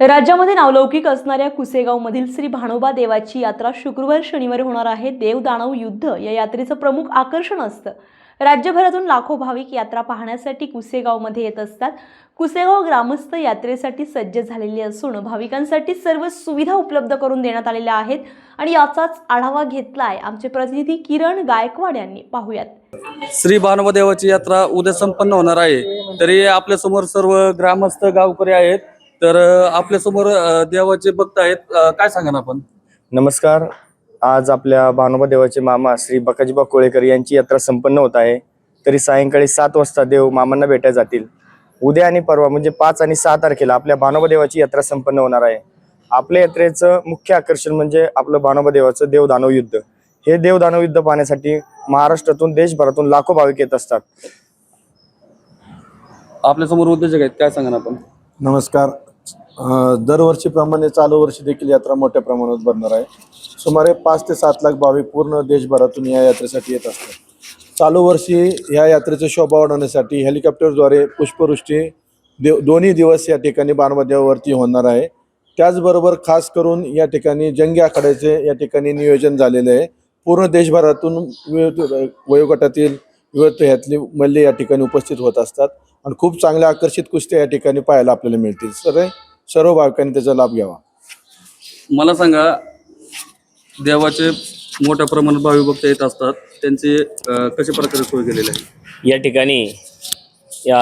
राज्यामध्ये नावलौकिक असणाऱ्या कुसेगावमधील श्री भानोबा देवाची यात्रा शुक्रवार शनिवारी होणार आहे. देवदानव युद्ध या यात्रेचं प्रमुख आकर्षण असतं. राज्यभरातून लाखो भाविक यात्रा पाहण्यासाठी कुसेगावमध्ये येत असतात. कुसेगाव ग्रामस्थ यात्रेसाठी सज्ज झालेले असून भाविकांसाठी सर्व सुविधा उपलब्ध करून देण्यात आलेल्या आहेत आणि याचाच आढावा घेतलाय आमचे प्रतिनिधी किरण गायकवाड यांनी. पाहूयात. श्री भानुदेवाची यात्रा उद्या संपन्न होणार आहे. तरी आपल्यासमोर सर्व ग्रामस्थ गावकरी आहेत. तर आपल्यासमोर देवाचे भक्त आहेत. काय सांगा ना आपण? नमस्कार. आज आपल्या भानोबा देवाचे मामा श्री बकाजीबा कोळेकर यांची यात्रा संपन्न होत आहे. तरी सायंकाळी सात वाजता देव मामांना भेटायला जातील. उद्या आणि परवा म्हणजे पाच आणि सहा तारखेला आपल्या भानोबा देवाची यात्रा संपन्न होणार आहे. आपल्या यात्रेचं मुख्य आकर्षण म्हणजे आपलं भानोबा देवाचं देव दानव युद्ध. हे देव दानव युद्ध पाहण्यासाठी महाराष्ट्रातून देशभरातून लाखो भाविक येत असतात. आपल्यासमोर उद्योजक आहेत. काय सांगा ना आपण? नमस्कार. दरवर्षीप्रमाणे चालू वर्षी देखील यात्रा मोठ्या प्रमाणात भरणार आहे. सुमारे पाच ते सात लाख भाविक पूर्ण देशभरातून या यात्रेसाठी येत असतात. चालू वर्षी या यात्रेची शोभा वाढवण्यासाठी हेलिकॉप्टरद्वारे पुष्पवृष्टी देव दोन्ही दिवस या ठिकाणी बाणमध्यावरती होणार आहे. त्याचबरोबर खास करून या ठिकाणी जंगी आखाड्याचे या ठिकाणी नियोजन झालेले आहे. पूर्ण देशभरातून विविध वयोगटातील विविध ह्यातली मल्ले या ठिकाणी उपस्थित होत असतात. आणि खूप चांगल्या आकर्षित कुस्त्या या ठिकाणी पाहायला आपल्याला मिळतील. सर सर्व भाविकांनी त्याचा लाभ घ्यावा. मला सांगा देवाचे मोठ्या प्रमाणात भावी भक्त येत असतात त्यांचे कशा प्रकारे सोय केलेली आहे? या ठिकाणी या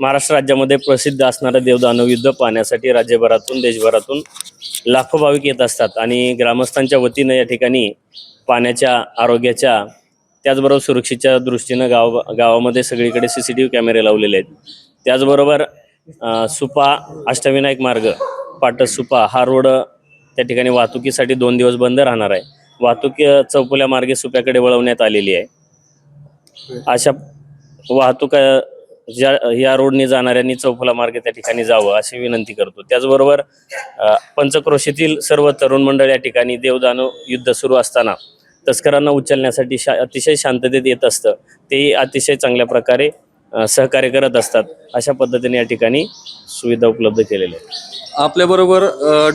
महाराष्ट्र राज्यामध्ये प्रसिद्ध असणारं देवदानव युद्ध पाहण्यासाठी राज्यभरातून देशभरातून लाखो भाविक येत असतात आणि ग्रामस्थांच्या वतीनं या ठिकाणी पाण्याच्या आरोग्याच्या त्याचबरोबर सुरक्षेच्या दृष्टीनं गाव गावामध्ये सगळीकडे सी सी टी व्ही कॅमेरे लावलेले आहेत. त्याचबरोबर सुपा अष्टविनायक मार्ग पाटस सुपा हा रोड त्या ठिकाणी वाहतुकीसाठी दोन दिवस बंद राहणार आहे. वाहतूक चौपुल्या मार्गे सुप्याकडे वळवण्यात आलेली आहे. अशा वाहतूक ज्या या रोडने जाणाऱ्यांनी चौफुला मार्गे त्या ठिकाणी जावं अशी विनंती करतो. त्याचबरोबर पंचक्रोशीतील सर्व तरुण मंडळ या ठिकाणी देवदानव युद्ध सुरू असताना तस्करांना उचलण्यासाठी शा अतिशय शांततेत येत असतं. ते अतिशय चांगल्या प्रकारे सहकार्य करत असतात. अशा पद्धतीने या ठिकाणी सुविधा उपलब्ध केलेल्या आहेत. आपल्या बरोबर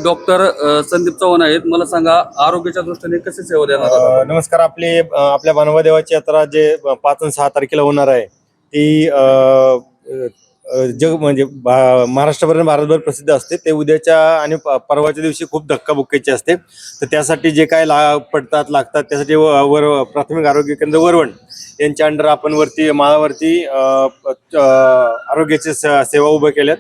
डॉक्टर संदीप चव्हाण आहेत. मला सांगा आरोग्याच्या दृष्टीने कशी सेवा देणार नमस्कार. आपली आपल्या भानोबा देवाची यात्रा जे पाच आणि सहा तारखेला होणार आहे ती जग म्हणजे महाराष्ट्रभर आणि भारतभर प्रसिद्ध असते. ते उद्याच्या आणि परवाच्या दिवशी खूप धक्काबुक्कीचे असते. तर त्यासाठी जे काय ला पडतात लागतात त्यासाठी वर प्राथमिक आरोग्य केंद्र वरवण यांच्या अंडर आपण वरती माळावरती अ, आरोग्याचे सेवा उभ्या केल्यात.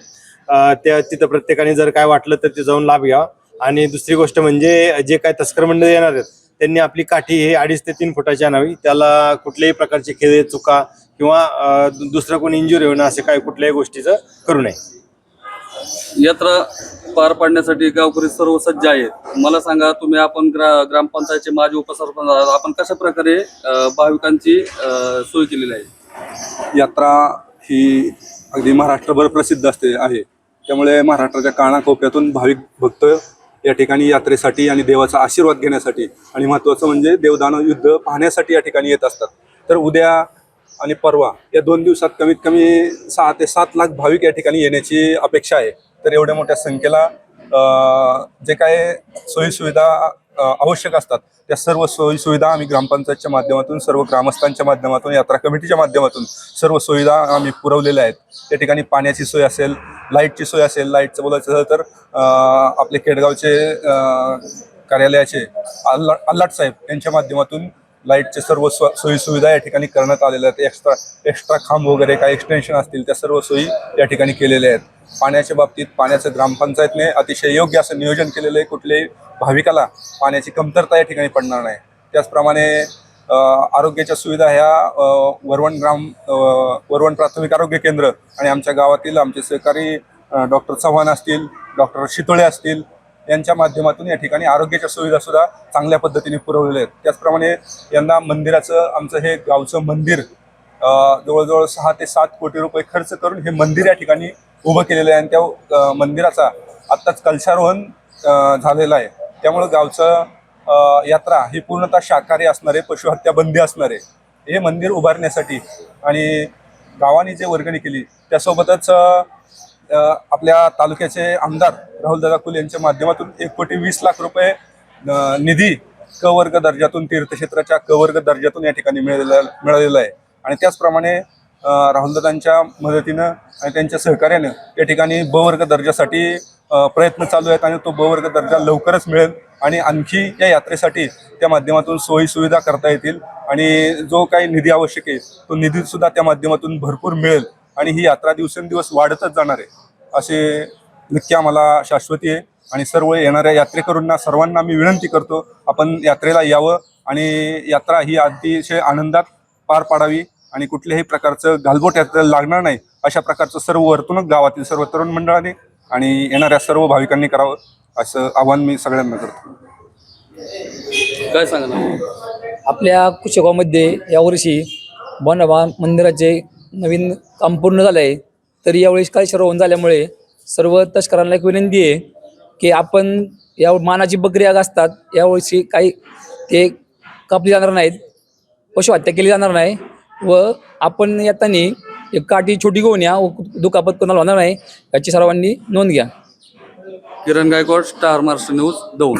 त्या तिथं प्रत्येकाने जर काय वाटलं तर ते जाऊन लाभ घ्या आणि दुसरी गोष्ट म्हणजे जे काय तस्कर मंडळ येणार आहेत त्यांनी आपली काठी हे अडीच ते तीन फुटाची आणावी. त्याला कुठल्याही प्रकारची खेळ चुका किंवा दुसरं कोणी इंजुरी होणं असे काही कुठल्याही गोष्टीचं करू नये. यात्रा पार पाडण्यासाठी गावकरी सर्व सज्ज आहेत. मला सांगा तुम्ही आपण ग्रा ग्रामपंचायतचे माजी उपसरपंच आहात. आपण कशा प्रकारे अ, भाविकांची अ, सोय केलेली आहे? यात्रा ही अगदी महाराष्ट्रभर प्रसिद्ध असते आहे. त्यामुळे महाराष्ट्राच्या कानाकोपऱ्यातून भाविक भक्त या ठिकाणी यात्रेसाठी आणि देवाचा आशीर्वाद घेण्यासाठी आणि महत्त्वाचं म्हणजे देवदानव युद्ध पाहण्यासाठी या ठिकाणी येत असतात. तर उद्या आणि परवा या दोन दिवसात कमीत कमी सहा ते सात लाख भाविक या ठिकाणी येण्याची अपेक्षा आहे. तर एवढ्या मोठ्या संख्येला जे काय सोयीसुविधा आवश्यक असतात त्या सर्व सोयीसुविधा आम्ही ग्रामपंचायतच्या माध्यमातून सर्व ग्रामस्थांच्या माध्यमातून यात्रा कमिटीच्या माध्यमातून सर्व सुविधा आम्ही पुरवलेल्या आहेत. त्या ठिकाणी पाण्याची सोय असेल लाईटची सोय असेल लाईटचं बोलायचं झालं तर आपले केडगावचे कार्यालयाचे अल्ला अल्लाट साहेब यांच्या माध्यमातून लाईटचे सर्व सो सोयीसुविधा या ठिकाणी करण्यात आलेल्या आहेत. एक्स्ट्रा एक्स्ट्रा खांब वगैरे काही एक्सटेन्शन असतील त्या सर्व सोयी या ठिकाणी केलेल्या आहेत. पाण्याच्या बाबतीत पाण्याचं ग्रामपंचायतने अतिशय योग्य असं नियोजन केलेलं आहे. कुठल्याही भाविकाला पाण्याची कमतरता या ठिकाणी पडणार नाही. त्याचप्रमाणे आरोग्याच्या सुविधा ह्या वरवण ग्राम वरवण प्राथमिक आरोग्य केंद्र आणि आमच्या गावातील आमचे सहकारी डॉक्टर चव्हाण असतील डॉक्टर शितोळे असतील यांच्या माध्यमातून या ठिकाणी आरोग्याच्या सुविधासुद्धा चांगल्या पद्धतीने पुरवलेल्या आहेत. त्याचप्रमाणे यंदा मंदिराचं आमचं हे गावचं मंदिर जवळजवळ सहा ते सात कोटी रुपये खर्च करून हे मंदिर या ठिकाणी उभं केलेलं आहे आणि त्या मंदिराचा आत्ताच कलशारोहण झालेलं आहे. त्यामुळं गावचं यात्रा ही पूर्णतः शाकाहारी असणारे पशुहत्या बंदी असणारे हे मंदिर उभारण्यासाठी आणि गावाने जे वर्गणी केली त्यासोबतच आपल्या तालुक्याचे आमदार राहुलदादा कुल यांच्या माध्यमातून एक कोटी वीस लाख रुपये निधी क वर्ग दर्जातून तीर्थक्षेत्राच्या क वर्ग दर्जातून या ठिकाणी मिळालेला मिळालेला आहे. आणि त्याचप्रमाणे राहुलदादांच्या मदतीनं आणि त्यांच्या सहकार्यानं या ठिकाणी ब वर्ग दर्जासाठी प्रयत्न चालू आहेत आणि तो बवर्ग दर्जा लवकरच मिळेल आणि आणखी या यात्रेसाठी त्या माध्यमातून सोयी सुविधा करता येतील आणि जो काही निधी आवश्यक आहे तो निधी सुद्धा त्या माध्यमातून भरपूर मिळेल आणि ही यात्रा दिवसेंदिवस वाढतच जाणार आहे असे नक्की आम्हाला शाश्वती आहे. आणि सर्व येणाऱ्या यात्रेकरूंना सर्वांना मी विनंती करतो आपण यात्रेला यावं आणि यात्रा ही अतिशय आनंदात पार पाडावी. आणि कुठल्याही प्रकारचं गालबोट यात्रेला लागणार नाही अशा प्रकारचं सर्व वर्तणूक गावातील सर्व तरुण मंडळाने आणि येणाऱ्या सर्व भाविकांनी करावं असं आवाहन मी सगळ्यांना करतो. काय सांगणार आपल्या कुशगावमध्ये यावर्षी बनवा मंदिराचे नवीन काम पूर्ण झालं आहे तर यावेळी काय श्रवण झाल्यामुळे सर्व तस्करांना एक विनंती आहे की आपण या मानाची बकरी आग असतात यावर्षी काही ते कापली जाणार नाहीत पशुहत्या केली जाणार नाही. व आपण येताना एक काठी छोटी घेऊन या व दुखापत कोणाला होणार नाही याची सर्वांनी नोंद घ्या. Kiran Gaikwad Star Maharashtra news Daund.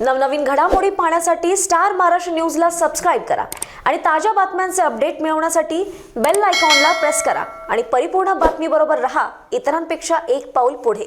नवनवीन घडामोडी पाहण्यासाठी स्टार महाराष्ट्र न्यूजला सबस्क्राईब करा आणि ताज्या बातम्यांचे अपडेट मिळवण्यासाठी बेल आयकॉनला प्रेस करा आणि परिपूर्ण बातमीबरोबर रहा इतरांपेक्षा एक पाऊल पुढे.